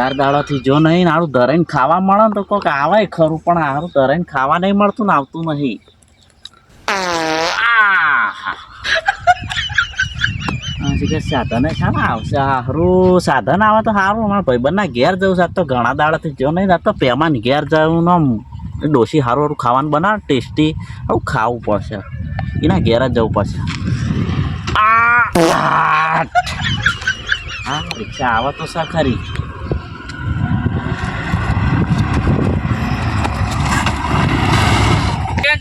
ચાર દાડાથી જો નહીં આડું ધરાઈને ખાવા મળે ને તો કોઈક આવે ખરું પણ આડું ધરાઈને ખાવા નહીં મળતું ને આવતું નહીં સાધન ને આવશે સારું સાધન આવે તો સારું અમારા ભાઈબંધના ઘેર જવું આજ તો ઘણા દાડાથી જો નહીં તો પેમાન ઘેર જવું ને ડોસી સારું સારું ખાવાનું બનાવે ટેસ્ટી આવું ખાવું પડશે એના ઘેર જ જવું પડશે આ રિક્ષા આવે તો સા ખરી કે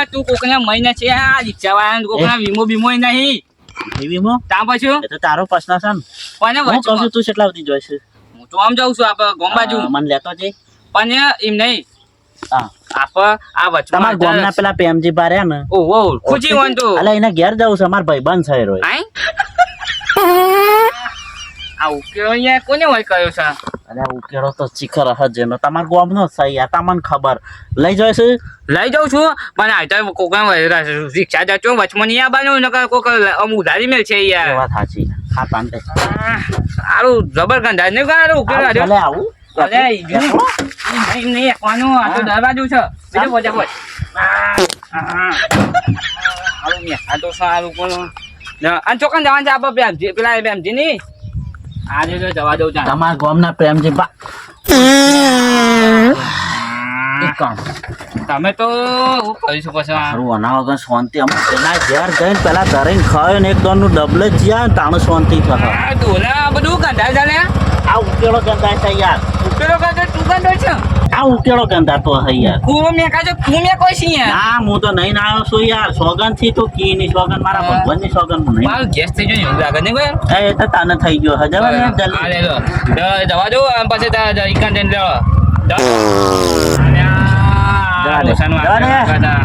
લા, તું કોકને મહિના છે આ રિક્ષા વાળા કોકના વીમો બીમો નહીં. વીમો? તા પછી? તો તારો પ્રશ્ન છે ને. પણ હું કહું છું તું કેટલા સુધી જોઈશ. હું તો આમ જાઉં છું આપણે ગોંબાજુ મને લેતો જઈ. પણ એમ નહીં. હા. આપણે આ તમારા વચમાં ગામના પેલા પેમજી બારે ને. ઓહો હોય તો. અલા એના ઘેર જાઉં છું અમાર ભાઈ બંધ છે રોય. આ ઉકેલો અહીંયા કોને હોય કયો છે અરે ઉકેળો તો શિખર હજ જેનો તમારા ગામનો છે યાર તમને ખબર લઈ જોઈશ લઈ જાઉં છું પણ આ તો કોકના રિક્ષા જતો વચમાં નહીં આવવાનું નકર કોક અમ ઉધારી મેળ છે યાર વાત સાચી હા તાંતે સારું જબર ગંધા નહીં ઉકેલો આવું ભલે આવું અરે. નહીં નહીં એકવાનું આ તો દરવાજો છે બીજો બોજા બોજ સારું ને આ તો સારું પણ આ ચોકન જવાનું છે આપણે બેમજી પેલા બેમજી ની આજે તો જવા દઉં ચાલ. તમારા ગામના પ્રેમજી બા. તમે તો હું કહી શકો છો? સારું આના વગર શાંતિ. અમે પેલા ઘેર જઈને પેલા ધરીને ખાયો ને એક દોરનું ડબલ જ જ્યાં તાણું શાંતિ થશે ડોલા બધું ગંધા ચાલે? આ ઉકેળો ગંધા છે યાર. ઉકેલો કાકા તું ગંધો છે? આ ઉકેળો ગંધાતો હે યાર. કુવો મે કાજો કુમે મેં કોઈ છે યાર. ના હું તો નહીં ના આવ્યો છું યાર. સોગનથી તો કી ની સોગન મારા ભગવાનની સોગન હું નહીં. મારું ગેસ થઈ ગયો એવું લાગે ને કોઈ એ તો તાને થઈ ગયો હે જવા હા જલ્દી. લે લો. જવા દો આમ પછી તા- ઇકાન ઈકાન જઈને લો દ- અને આ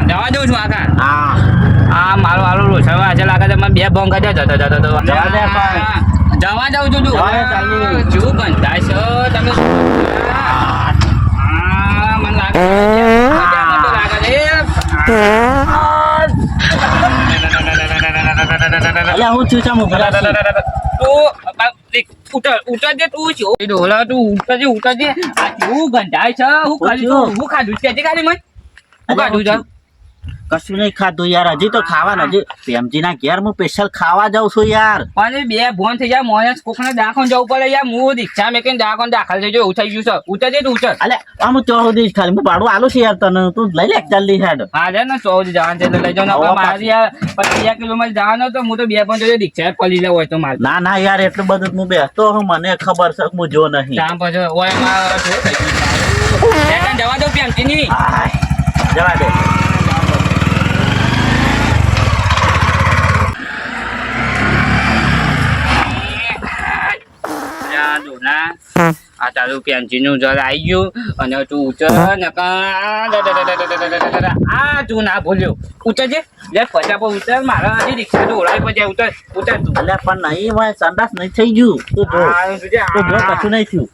જવા દઉં છું આખા. હા. મારો આલો રોશન વાંચે લાગે છે બે બોંગ જતો જતો જતો. જવા દે જવા દઉં છું શું છે તમે આ, મને લાગે છે. મને લાગે છે. અલ્યા હું છું ચમ ઊભા તું જે તું છો? હું ખાલી હું ખાધું છે? ખાલી મને? હું ખાધું છે? કશું નહીં ખાધું યાર હજી તો ખાવાના હજી પ્રેમજી ના ઘેર હું સ્પેશિયલ ખાવા જાઉં છું યાર. પણ બે ફોન થઈ જાય મોણસ કોકને દાખણ જવું પડે યાર હું દીક્ષા મેં કઈ દાખણ દાખલ થઈ ગયો થઈ ગયું છે. ઉતર જઈ ઉતર. અલે આમ ચો સુધી ખાલી હું ભાડું આલું છું યાર તને તું લઈ લે જલ્દી હેડ. મારે ને ચૌદ જવાનું છે લઈ જાઓ મારી યાર મારે બે કિલો માં જવાનું તો હું તો બે પણ જોઈએ રિક્ષા પડી લે હોય તો મારે. ના ના યાર એટલું બધું હું બેસતો હું મને ખબર છે હું જો નહીં. ત્યાં પછી થઈ? ત્યાં જવા દો પ્રેમથી ની જવા દે જા ડોલા આ તારું પેન્સિલનું જર આવી ગયું અને તું ઉતર નકા આ તું ના ભૂલ્યો. ઉતર જે લે પચા પર ઉતર. મારા હજી રિક્ષા દોડાય પછી ઉતર. ઉતર તું. અલ્યા પણ નહીં ભાઈ સંડાસ નહીં થઈ ગયું. તું જો. તું તું કશું નહીં થયું.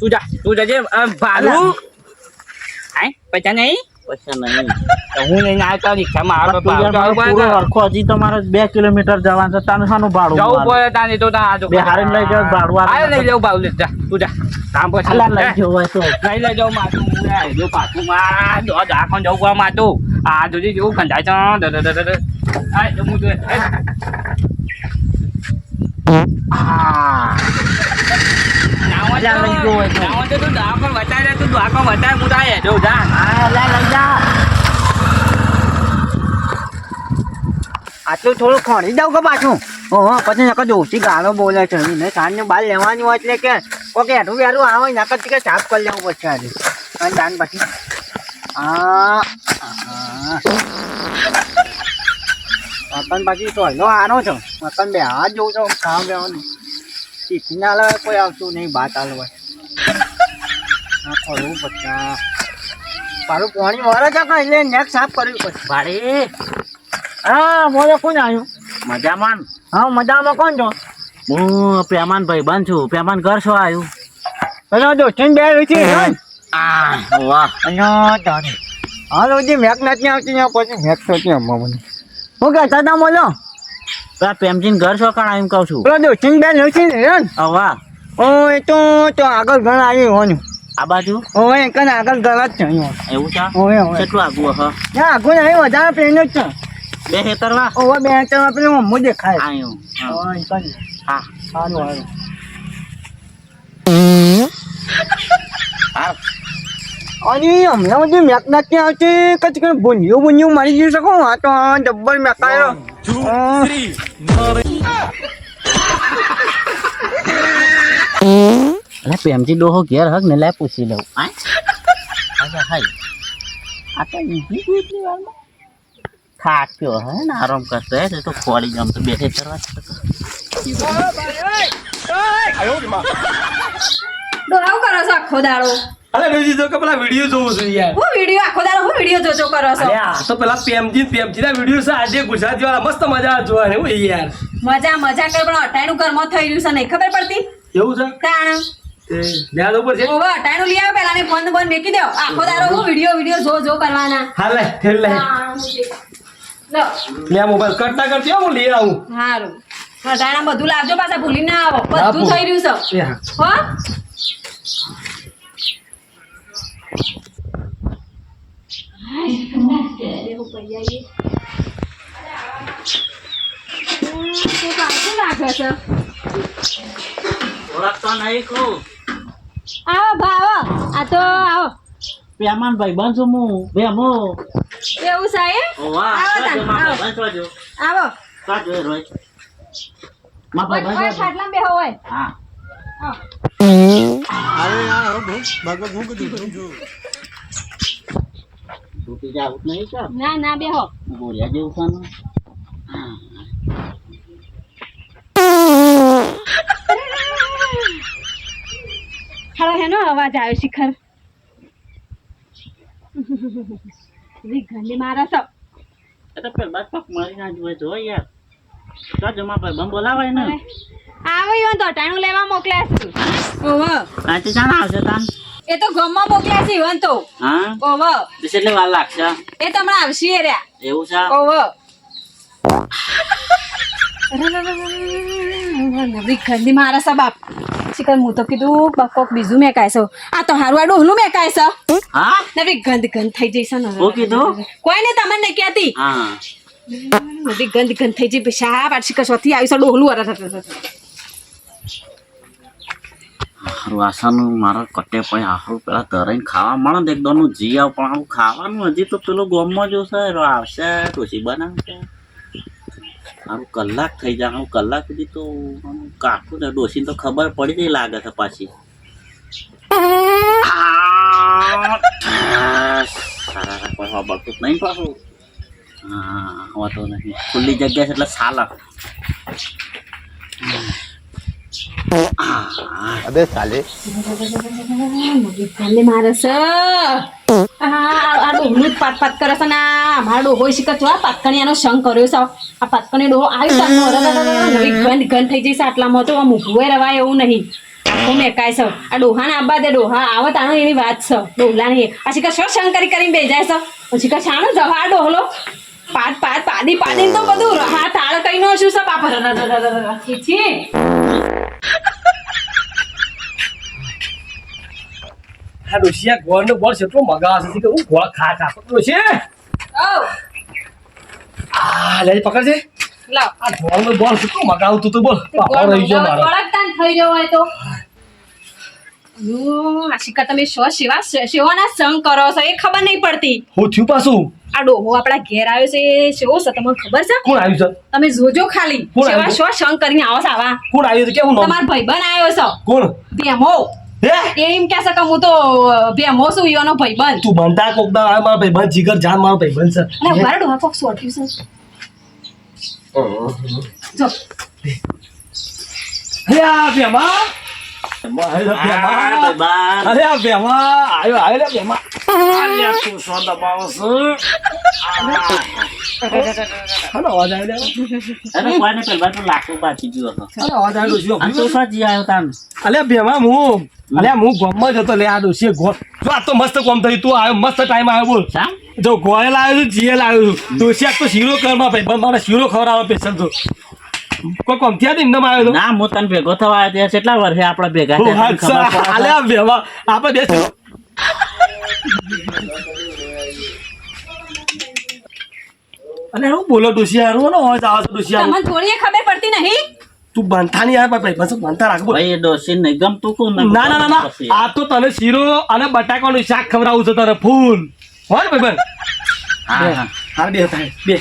તું જા. તું જજે. ભાલું હા પૈસા નહીં? પછી નહીં. હું લઈને આવતા રિક્ષામાં આવે તું પૂરો હજી તમારે મારે બે કિલોમીટર જવાનું છે. તને શાનું ભાડું જવું પડે તાને તો તા આજો હારીને લઈ જાવ ભાડું આ લઈ જાવ ભાડું લે જા. તું જા. કામ પછી. લઈ જાવ તો લઈ લઈ જાઉં માતું જો પાછું માં દો દાખણ જવું પડે માતું આ જોજી જેવું કંધાય છે. દ દ દ દ દ. આ જમું હું? જોઈ આ. અલા, લઈ ગયો હોય તો. તું લે તું હું જો જા. આ, લે, લઈ જા. આટલું થોડું ખોણી દઉં કે પાછું? ઓહો પછી નકર જોશી ગાળો બોલે છે? ને સાંજને બહાર લેવાની હોય એટલે કે કોકે હેઠું વેરું આવે નકર કે સાફ કરી લેવું પછી આજે. અને દાન પછી. આ મકન પછી સોયલો આનો છો. મકન બે હાથ જોઉં છો ખાવા બેવાનું ટીફી ના લાવે કોઈ આવતું નહીં ભાત આલો હોય. આ ખોલવું પછી મારું પાણી વરે છે કે એટલે નેક સાફ કર્યું પછી ભાડે? હા બોલો કોણ આવ્યું મજામાં હા મજામાં કોણ છો? હું પ્રેમાન ભાઈ બંધ છું. પેમાન ઘર છો આવ્યું પેલો દોસ્તીન બે ને? આ વાહ. અહીંયા તારે. હાલો જે મેક નથી આવતી પછી મેક તો ત્યાં મને હું કહેતા હતા બોલો પેલા પ્રેમજીને ઘર શું કાણ આવ્યું કહું છું? પેલો દોસ્તીન બે વીછી ને ને? ઓ એ તો તો આગળ ઘર આવી હોનું. આ બાજુ? ઓવે કન આગળ ઘર જ છે એવું છે? ઓવે ઓવે કેટલું આગું હ? ના આગળ નહીં વધારે પ્રેમ જ છે. બે હેતરવા ઓવે બે હાથમાં પેલું મમ્મી દેખાય આયું હા. હા. સારું સારું હા. અને હમણાં બધું મેક ક્યાં આવશે? કચ કઈ ભૂંજ્યું ભૂંડિયું મારી જઈ શકો આ તો જબ્બર મેકાયો. અરે પ્રેમજી ડોહો ઘેર હક ને લાય પૂછી લઉં. આ હાય. આ તો ઈજી કોઈ એટલી વારમાં. થાક્યો હે ને આરામ કરતો હે તો ખોડી જમ તો બેઠે કરવા ડોહાવ કરો છો આખો દાડો? અરે રોજી તો કે પેલા વીડિયો જોઉં છું યાર. હું વીડિયો આખો દાડો હું વીડિયો જોજો કરો છો? અરે આ તો પેલા પેમજી પેમજી ના વીડિયો છે આજે ગુજરાતી વાળા મસ્ત મજા આવે જોવાની હું યાર. મજા મજા કર પણ અટાણું કર્મ થઈ રહ્યું છે નહીં ખબર પડતી? એવું છે? તાણ. ઉપર છે? ઓવે અટાણું લઈ આવો પેલા ને ફોન બોન મેકી દો. આખો દાડો હું વીડિયો વીડિયો જો જો કરવાના. હાલે ઠેલ લે. લો. લે મોબાઈલ કટ ના કરતી હું લઈ આવું. હારું. અટાણા બધું લાવજો પાછા ભૂલી ના આવો. બધું થઈ રહ્યું છે. હા? હો લાગે છે ઓળખતો આવો ભાવો આ તો આવો. પ્યામાન ભાઈ બંધ છું હું. બે મો એવું સાહેબ? આવો આવો. બંધ સાજો આવો સાજો એ રોયમાં ભાઈ ઓય, બંધ ઓય, સાજો. ખાટલામાં બેહો હોય હા આવો. તૂટી જાવ નહીં છો? ના ના બેહો. બોલ્યા જેવું છે ને? હા. હાલો હેનો અવાજ આવ્યો શિખર. ગંદી મારા સબ તો પેલા પગ મારી ના જોવે જો યાર. સાજો માં ભાઈ બંધ બોલાવાય ને. આવો ઈવન તો અટાણું લેવા મોકલ્યા છું. ઓવ ત્યાંથી જાણ આવશે તાન. એ તો ગમમાં મોકલ્યા છે ઈવન તો. હા? ઓવ. એટલે વાર લાગશે. એ તમને આવશે રહ્યા. એવું છે? ઓવ. ગંદી મારા છે બાપ શિખર હું તો કીધું બકોક કોક બીજું મેકાય છે. આ તો હારું આ ડોહલું મેં છે. હા? નવી ગંદ ગંદ થઈ જઈ છે ને. હું કીધું? તમને નહીં કહેતી? હા. ગંદ ગંદ થઈ જઈ. શા પાછી કશોથી આવી છે ડોહલું અરે આશાનું મારા કટે પછી આખું પેલા તરાઈને ખાવા મળે ને એકદમ જી આવ પણ આવું ખાવાનું, હજી તો પેલો ગોમમાં જોશે આવશે ડોસી બનાવશે. આવું કલાક થઈ જાય, હું કલાક સુધી તો કાકું ને ડોસીને તો ખબર પડી જઈ લાગે છે પાછી. કોઈ જ નહીં પાછું. હા વાતો નહીં. ખુલ્લી જગ્યા છે એટલે સાલક અબે સાલે ગંદી મારે આ ડોહનું જ પાત પાત કરે છે ને મારા ડોહો શીખર છો આ પાતકણીયાનો સંગ કર્યો છે આ પાતકણી ડોહો આવી નવી ગંદ ગંદ થઈ જઈશ આટલામાં તો આ મૂકવું રવાય એવું નહીં હું મેકાય છે આ ડોહાને આબા દે ડોહા આવે તાણો એવી વાત છે ડોહલાની આ શીખા શો શંક કરી કરીને બેજાય છે પછી કા છાણો જવા ડોહલો પાત પાત પાડી પાડીને તો બધું હા તાળ કઈ નો શું છે બાપા છી આ ડોશિયા ગોળ નો બોલ એટલો મગા કે હું ગોળ ખા ખા. ડોશી! આ લે પકડ છે. લાવ. આ ગોળ નો બોલ કેટલો મગાવતું તું બોલ. પાપો રહી ગયો મારો. વળગતાન થઈ રહ્યો હોય તો. યો, આશિકા તમે શો સેવા સેવાના સંગ કરો છો એ ખબર નહીં પડતી. હું થયું પાછું? આ ડોહો આપણા ઘેર આવ્યો છે એ સેવો છે તમને ખબર છે? કોણ આવ્યું છે? તમે જોજો ખાલી કોણ સેવા? શો સંગ કરીને આવો છો આવા. કોણ આવ્યું છે કેવું તમારો ભાઈબંધ આવ્યો છે. કોણ? ભેમો. એ એમ કહે છે કે હું તો ભેમો છું ઈયોનો ભાઈબંધ. તું બનતા કોક દા આ મારા ભાઈબંધ જીગર જાન મારો ભાઈબંધ છે. અને મારો ડોહા કોક સોટ્યું છે. જો. અરે આ ભેમા? મસ્ત કોમ થયું તું આવ્યો મસ્ત ટાઈમ આવ્યો બોલ જો ગોયલ આવ્યો છું જીએલ આવ્યો છું તો શીરો કરવા ભાઈ મારે શીરો ખવડાવવા પેશન તો કોઈ કોમથી આ એમને આવ્યો ના હું તને ભેગો થવા આવ્યો ત્યાં કેટલા વર્ષે આપણે ભેગા ઓ, થયા તને અચ્છા, ખબર પડે. આલે છે? આ બેવા આપણે બે અને હું બોલો તમને થોડી ખબર પડતી નહીં? તું બનતા નહીં યાર ભાઈ બસ બનતા રાખ. ભાઈ એ નહીં ગમતું કોણ ના? ના ના ના આ તો તને શીરો અને બટાકાનું શાક ખવડાવું છે તને ફૂલ. હોય ને ભાઈ. હા હા. બે થાય બે.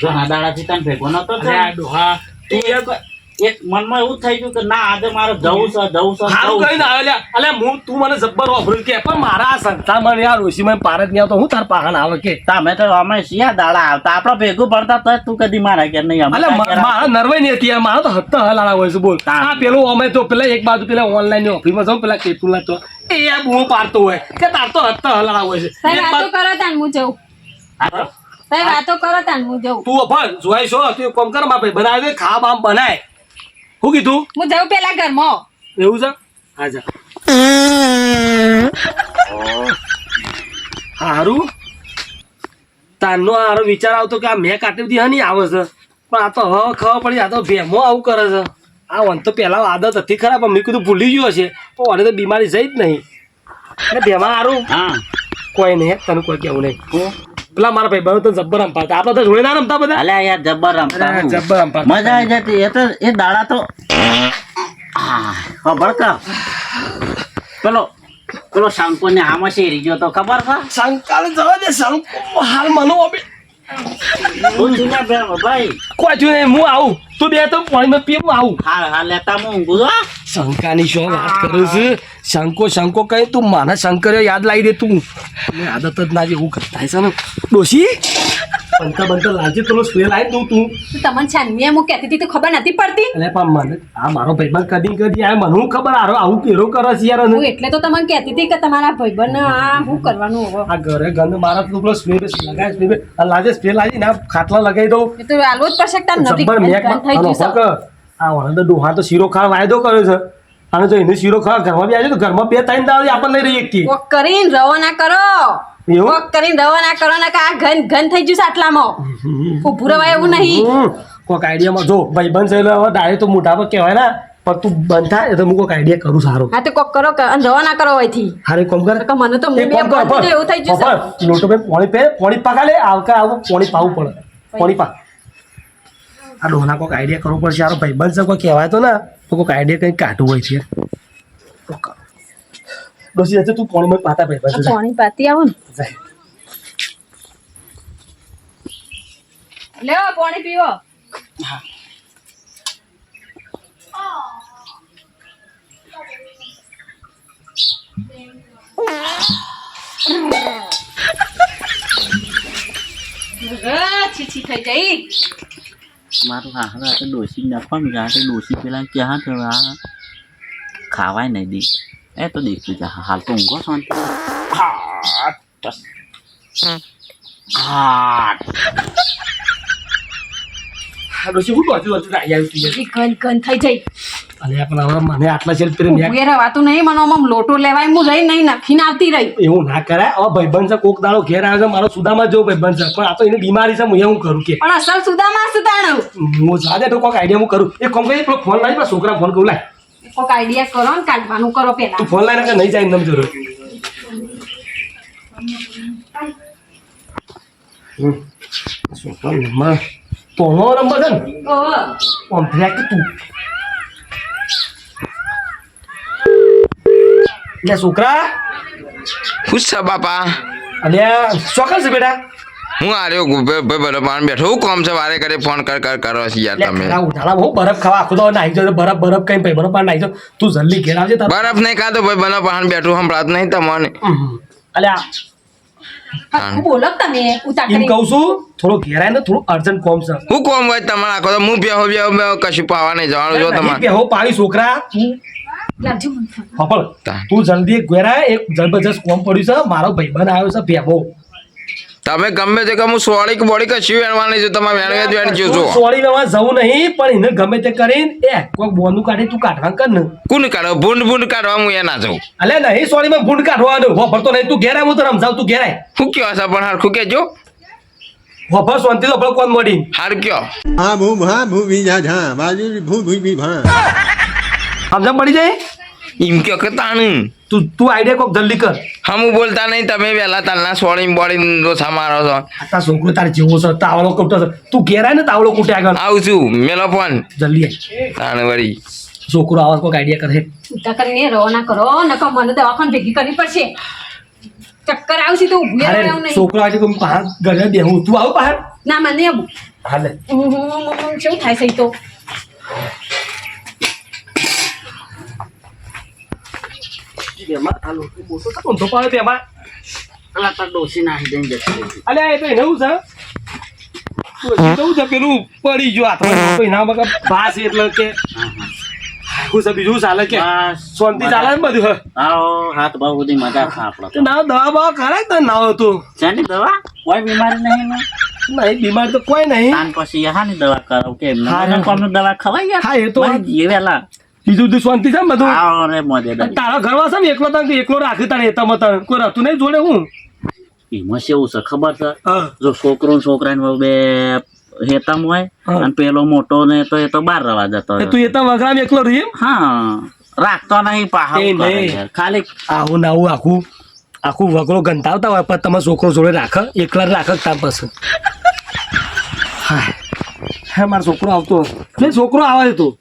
ઘણા દાડાથી તને ભેગો નતો અરે ડોહા તું યાર એક મનમાં એવું થઈ ગયું કે ના આજે મારે જવું છે જવું છે સારું જવું છે. કહીને આવે અલ્યા હું તું મને જબ્બર વાપરું કે પણ મારા સંસ્થામાં ને આ ઋષિમાં પાર જ નહીં હું તાર પાહન આવે કે? તમે તો અમે શિયા દાડા આવતા આપડે ભેગું ભણતા તો તું કદી મારા ઘેર નહીં તારા મારા નર્વાઈ નહીં હતી યાર. મારા તો હત્તા હલાળા હોય છે બોલ. આ પેલું અમે તો પેલા એક બાજુ પેલા ઓનલાઈન ઓફિસ ઓફિસમાં જાઉં પેલા કેતુલ તો એ આ બૂમો પાડતો હોય કે તાર તો હત્તા હલાળા હોય છે. કરો તાન હું જઉં. તઈ વાતો કરો તાન હું જઉં. તું ભણ જોઈ છો તું કોમ કરમાં ભાઈ બનાવે ખા ખાવા બામ બનાય. હું કીધું? હું જઉં પેલા ઘરમાં. એવું છે? હા જા. હારું? તારનો હારો વિચાર આવતો કે આ મેં કાટી બધી હની આવે છે. પણ આ તો હવે ખબર પડી આ તો ભેમો આવું કરે છે. આ વન તો પહેલા આદત હતી ખરાબ પણ મેં કીધું ભૂલી ગયો છે પણ મને તો બીમારી જઈ જ નહીં. અને ભેમા હારું. હા. કોઈ નહીં તને કોઈ કેવું નહીં. હું? પેલા મારા ભાઈ બનો તો જબ્બર રમતા આપણે તો જોડે ના રમતા બધા. અલ્યા યાર જબ્બર રમતા જબ્બર રમતા. મજા આવી જતી. એ તો એ દાડા તો હા ભડકા. પેલો પેલો શંકુ ને આમાં છે ગયો તો ખબર છે? શંકાલે જવા દે શંકુ હાલ મનો બે ભાઈ કોઈ નહીં હું આવું. તું બે તો પાણીમાં પી હું આવું. હા હા લેતા હું ઊંઘું છું. શંકાની શું વાત કરું છું? શંકો શંકો કહે તું મારા શંકરે યાદ લાવી દે તું. મને આદત જ ના એવું કરતા છે ને. ડોશી બનતા બનતા લાગે પેલો સ્પ્રે લાવી દઉં તું. તમને છાનવી હું કહેતી હતી તો ખબર નથી પડતી. એટલે પણ મને આ મારો ભાઈબંધ કદી કદી આ મને ખબર આરો આવું કેરો કરે છે યાર હું એટલે તો તમને કહેતી હતી કે તમારા ભાઈબંધ આ શું કરવાનું હવે. આ ઘરે ગંધ મારા તું પેલો સ્પ્રે લગાય સ્પ્રે લાજે સ્પ્રે લાજી ને ખાટલા લગાવી દઉં. તો આલો જ પડશે કે નથી મેં થઈ ફક. આ વળાંદ ડોહા તો શીરો ખાવા વાયદો કર્યો છે. અને જો એને શીરો ખાવા ઘરમાં બી આવ્યો તો ઘરમાં બે ત્રણ દાવ આપણને લઈ રહી એકથી કોક કરીને રવાના કરો. કોક કરીને રવાના કરો ને કે આ ઘન ઘન થઈ જશે આટલામાં. ઊભું રવાય એવું નહીં. કોક આઈડિયામાં જો ભાઈ બંધ થયેલો હવે ડાયરેક્ટ તો મોઢા પર કહેવાય ને પણ તું બંધ થાય તો હું કોઈક આઈડિયા કરું સારો હા તો કોક કરો અને રવાના કરો હોયથી. હારે કોમ કર. મને તો કર, બંધ એવું થઈ જશે લોટો પે પોણી પે પોણી પાકા લે આવકા આવું પોણી પાવું પડે. પોણી પા આ ડોના કોઈક આઈડિયા કરવો પડશે. યાર ભાઈ બંધ છે કોઈ કહેવાય તો ના તો કોઈક આઈડિયા કંઈક કાઢવું હોય છે. ડોસી જશે તું પોણીમાં પાતા ભાઈ બંધ પાણી પાતી આવો ને. લેવો પાણી પીવો. હા. છી છી થઈ ગઈ. มาทุกหาเขาจะดูชิงดาความยาจะดูชิ้งเวลาเกียร์ฮัทเทอร์ขาไว้ไหนดีเอ๊ะตัวดีคือจะหาตรงก็ซ้อนขาดขาด ડોસી હું ડોસી ડોસી આવી આવી તું થઈ જઈ. અને પણ હવે મને આટલા છે પેલી મેં રહેવાતું નહીં મને આમ લોટો લેવાય હું નહીં નાખીને આવતી રહી. એવું ના કરાય. હવે ભાઈબંધ છે કોક દાડો ઘેર આવે છે મારો સુદામાં ભાઈબંધ છે. પણ આ તો એની બીમારી છે હું એવું કરું કે? પણ અસલ સુદામાં સુતાણું હું તો કોઈક આઈડિયા હું કરું. એ કામ પેલો ફોન લાવી છોકરા ફોન કરું. લાય. કોઈક આઈડિયા કરો ને કાઢવાનું કરો પેલા. તું ફોન લાવીને નહીં જાય એમ જરૂર? હમ. નંબર તોનો ને ઓહો. આમ ફેંક તું લે છોકરા ખુશ છે બાપા અલ્યા ચોકન છે બેટા હું આર્યો ભાઈ ભાઈ પાન બેઠો હું કોમ છે વારે કરે ફોન કર કર કરો છે યાર તમે ખરા ઉનાળામાં હું બરફ ખાવા આખો તો નાહી જો બરફ બરફ કઈ ભાઈ બરફ નાહી જો તું જલ્દી ઘેર આવજે બરફ નહીં ખાતો ભાઈ બનો પાન બેઠું સંભળાત નહીં તમને અલ્યા હા, બોલો તમે ઉતાર એમ કહું છું થોડો ઘેરાય ને થોડું અર્જન્ટ કોમ છે. હું કોમ હોય તમારે આખો તો હું બેહો બેહો બેહો કશું પાવા નહીં જવાનું જો તમારે. બેહો પાડી છોકરા. તું જલ્દી ઘેરાય એક જબરજસ્ત કોમ પડ્યું છે મારો ભાઈબંધ આવ્યો છે ભેમો તમે ગમે તે કમ હું સોળી કે બોડી કશું વેણવાની છું તમે વેણવે જ વેણ છો સોળી માં જવું નહીં પણ એને ગમે તે કરીને એ કોઈ બોનું કાઢી તું કાઢવા કર ને. કુન કાઢો? ભૂંડ ભૂંડ કાઢવા હું એ ના જાઉં. અલે નહીં સોળી માં ભૂંડ કાઢવાનો હો ભરતો નહીં તું ઘેરાય હું તો રમજાવ તું ઘેરાય શું કયો છે પણ હરખું કેજો વફર શાંતિ તો ભલે કોણ મળી હાર કયો. હા ભૂ ભા ભૂ બીજા જા બાજુ ભૂ ભૂ બી ભા સમજણ પડી જાય? એમ કયો કે તાણું. તું તું આઈડિયા કોક જલ્દી કર હમ બોલતા નહીં તમે વેલા તાલના સોળી બોળી રોછા મારો છો આ છોકરો તારે જેવો છે તાવળો કૂટો છે તું ઘેરાય ને તાવળો કૂટે આગળ આવું છું મેલો ફોન જલ્દી તાણ વળી છોકરો આવા કોક આઈડિયા કરે ઉતા કરીને રહો ના કરો નકો મને દવાખાને ભેગી કરવી પડશે ચક્કર આવશે તો ઊભી રહેવું નહીં છોકરો આજે તું બહાર ગળે બેહું તું આવું બહાર ના મને હાલે હું હું હું- હું થાય છે તો બેમાં આ લોકો તો ઊંધો પાડે બેમાં પેલા તો ડોસી નાખી દઈને જતી રહી અલે એ તો એવું છે કેવું છે પેલું પડી ગયો હાથમાં તો એના વગર ભાસ એટલે કે શું છે બીજું ચાલે કે શાંતિ ચાલે ને બધું હે. હાથ બહુ બધી મજા આપણો ના દવા બવા કરાય તો ના હતું શેની દવા કોઈ બીમારી નહીં નહીં બીમાર તો કોઈ નહીં પછી હાની દવા કરાવ કે એમને દવા ખવાઈ ગયા હા, એ તો વાત. એ બીજું બધું શાંતિ છે ને બધું? આવો રે મોજે તારા ઘરમાં છે ને એકલો તને એકલો રાખી તારે તમે તને કોઈ રહેતું નહીં જોડે હું? એમાં કેવું છે ખબર છે? જો છોકરો ને છોકરા ને બે હેતમ હોય અને પેલો મોટો ને તો એ તો બહાર રવા જતો એ. તું એતા વગરામ એકલો રહી હા રાખતો નહીં પાહા એ. ખાલી આવું ને આવું આખું આખું વગરો ગંધાવતા હોય પણ તમે છોકરો જોડે રાખે એકલા રાખે તાર પાસે. હા હે મારો છોકરો આવતો. નહીં છોકરો આવે તું.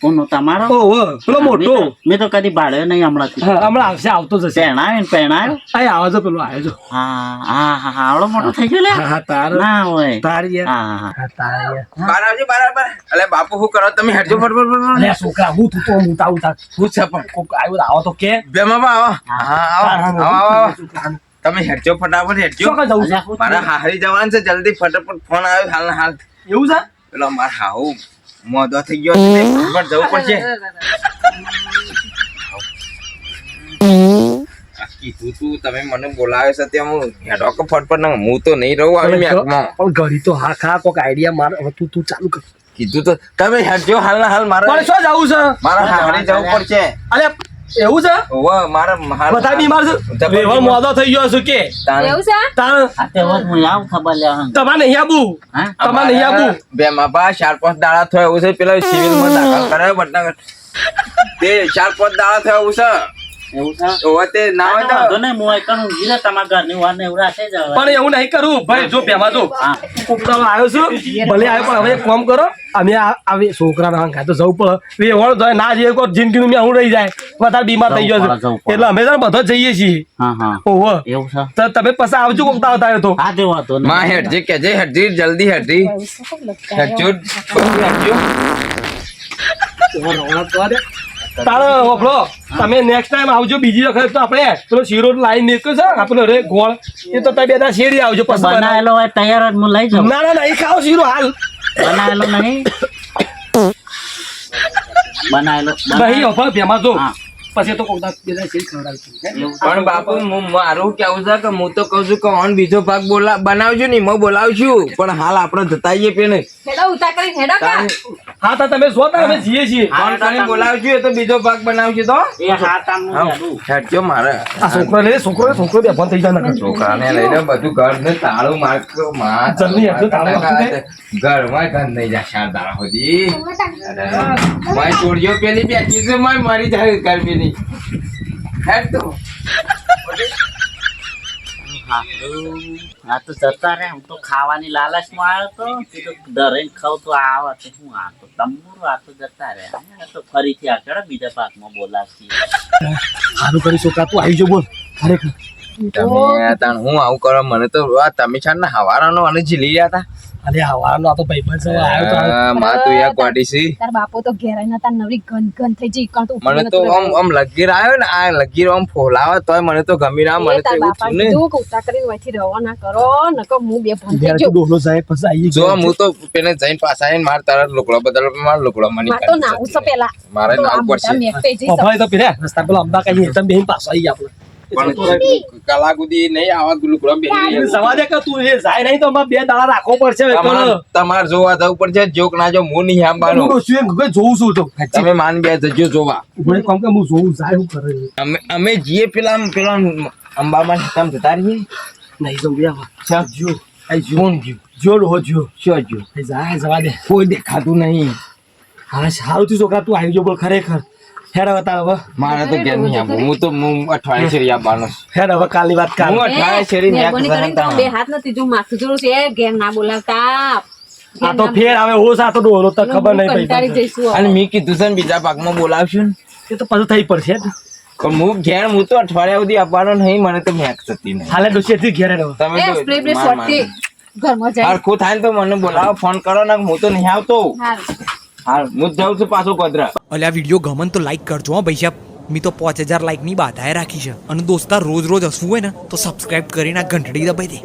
કોનો? તમારો? ઓહો પેલો મોટો. મેં તો- કદી ભાડ્યો નહીં હમણાંથી. હમણાં આવશે આવતો જશે. પહેણાવ્યો ને પહેણાયો અહીં આવે છે પેલો આવે છે હા હા હા હા આવડો મોટો થઈ ગયો લે. હા હા તાર. ના હોય. તારી હા હા. તારી બાર આવજો બાર બાર અલે બાપુ શું કરો? તમે હેડજો ફટફટ અલ્યા છોકરા હું તું તો મોટા ઉતા હું છે પણ કોક આવ્યો તો આવો તો કે. બેમાં બા આવો. હા. આવો. હા, હા, આવો આવો તમે હેડજો ફટાફટ હેડજો જવું છે અલ્યા, હારી જવાનું છે જલ્દી ફટાફટ ફોન આવ્યો હાલ ને હાલ. એવું છે? પેલો મારા હાહુ. મોદો થઈ ગયો છે. જવું પડશે. કીધું તું તમે મને બોલાવે છે ત્યાં હું હેડો કે ફટફટ ને હું તો નહીં રહું આવી મેકમાં પણ ઘડી તો હા ખા કોક આઈડિયા માર તું તું ચાલુ કર. કીધું તો તમે હેડજો હાલ ને હાલ મારે શું જવું છે? મારે હારી જવું પડશે. એવું છે? ઓવે મારે બધા બીમાર છે? બીમાર. મોદો થઈ ગયો છું કે? એવું છે? તાણ. આતે તે હું આવું ખબર લેવા તમારે નહીં આબુ હા? તમારે નહીં આબુ બે બા ચાર પાંચ દાડા થયો એવું છે. પેલા સિવિલમાં દાખલ કરાયો વડનગર તે ચાર પાંચ દાડા થયો એવું છે. એવું છે? ઓવે તે ના હોય વાંધો તો નહીં, હું એકણ ઊંઘી જાય, તમારા ઘરની વાર ને એવું રાખે જ હવે. પણ એવું નહીં કરું. ભાઈ જો પેમાં જો. હા. આવ્યો છું. ભલે આવ્યો પણ હવે એક કરો. અમે આવી છોકરા ના ખાય જવું પડે. વેવણ જાય ના જઈએ કોઈ જિંદગી મેં હું રહી જાય. વધારે બીમાર થઈ ગયો. એટલે અમે તો બધા જઈએ છીએ. હા હા. ઓહો. તો તમે પછી આવજો કોક દાડો થાય તો. હા તે વાંધો નહીં. માં હેડજી કેજે હેડજી જલ્દી હેડજો તારો હોભળો તમે નેક્સ્ટ ટાઈમ આવજો બીજી વખત તો આપણે પેલો શીરો લાઈન નીકળ્યો છે. આપણો રે ગોળ. એ તો તમે બે દાડા શેરી આવજો પછી બનાવો. બનાવેલો હોય તૈયાર જ હું લઈ જાઉં. ના શીરો હાલ. બનાવેલો નહીં. બનાવેલો નહીં હોભળ ભેમાં જો. પછી તો કોક દાડો બે દાડા શેરી છે. પણ બાપુ હું મારું કેવું છે કે હું તો કહું છું કે ઓન બીજો ભાગ બોલા બનાવજો ને હું બોલાવશું પણ હાલ આપણે જતા આવીએ પેલે. હેડો ઉતા કરી હેડો કા? હા તા તમે જો તા અમે જીએ છીએ. પણ તને બોલાવજો તો બીજો ભાગ બનાવજો તો. એ હા, હેડું. હેડજો મારે. આ છોકરો લે છોકરો છોકરો બે થઈ જાય ને છોકરાને લઈને બધું ઘર ને તાળું મારતો માં જલ્દી હેડજો, તાળું દે. ઘરમાં ગંધ નહીં જા દાડા સુધી અરે, મારી પેલી બેઠી છે મારી મારી જાય ઘર પેલી હેડ તો. હા તો જતા રે હું તો ખાવાની લાલચમાં આવ્યો તો. કીધું ધરીને ખાવ તો આવે. તો હું આ તો તંબુરો આ તો જતા રે આ તો ફરીથી આગળ બીજા પાકમાં બોલાવશે. સારું કરી છોકરા તું આવી જો બોલ. ખરેખર. તમે હું આવું કરો મને તો તમે છે ને હવારાનો અને ઝીલી રહ્યા હતા. અરે હવાનો આ તો ભાઈબંધ છે આવ્યો તો માં તો યાર ગોડી છે. તાર બાપો તો ઘેરાઈ નતા નવી ગન ગન થઈ જઈ કણ તો મને તો આમ આમ લગીર આવ્યો ને આ લગીર આમ ફોલાવે તોય મને તો ગમી ના મને તો એવું થયું ને. કીધું કે ઉતા કરીને વહીથી રવા ના કરો નકો હું બે ઘેર ગયો ડોલો જાય પછી આવીએ જો. હું તો. પેલે જઈને પાછા આવીને મારે તારા લુકડો બદલ મારે લુકડો મની તો નાવું છે પેલા. મારે તો પે જઈ પપ્પાએ તો પીરે રસ્તા પેલો અમદા કઈ એકદમ બેહીને પાછો આવી આપણે. પણ કલાક નહીં આવા લુકડો બેસી સવા દે કે તું એ જાય નહીં તો અમારે બે દાડા રાખવો પડશે હવે તમારે જોવા જવું પડશે જોક ના જો હું નહીં હું આંબાનો જોઉં છું તો. તમે માન બે જજો જોવા. હું એમ કે હું જોઉં જાય હું કરે. અમે અમે જઈએ પેલા પેલા અંબામાં જતા રહીએ? નહીં જવું બે. ચાલ જો. આ જોન જો. ડોહો જો. શું જો. જાય જવા દે. કોઈ દેખાતું નહીં. હા સારું થયું છોકરા તું આવી જો બોલ ખરેખર. હેડ હવે તાર હવે. મારે તો ઘેર નહીં આવવું. હું તો હું અઠવાડિયે શેરી આવવાનો. હેડ હવે કાલની વાત કર. હું અઠવાડિયે શેરી. તો બે હાથ નથી જો માથું જોડું છે. ઘેર ના બોલાવતા. આ તો ફેર હવે હોશ આ તો તો ખબર નહીં પડી. અને મેં કીધું છે ને બીજા ભાગમાં બોલાવશું ને. એ તો પાછું થઈ પડશે હું ઘેર હું તો અઠવાડિયા સુધી આવવાનો નહીં મને તો મેક થતી નહીં. હાલે ડોશીએથી ઘેર તમે ઘરમાં જાય. હરખું થાય તો મને બોલાવો ફોન કરો ને હું તો નહીં આવતો. હાલ, હું જાઉં છું પાછો ગોધરા. અલે આ વીડિયો ગમન તો લાઈક કરજો હો ભાઈ સાહેબ. મેં તો પાંચ હજાર લાઈકની બાધાએ રાખી છે. અને દોસ્તાર રોજ રોજ હસવું હોય ને, તો સબસ્ક્રાઇબ કરીને આ ઘંટડી દબાઈ દે.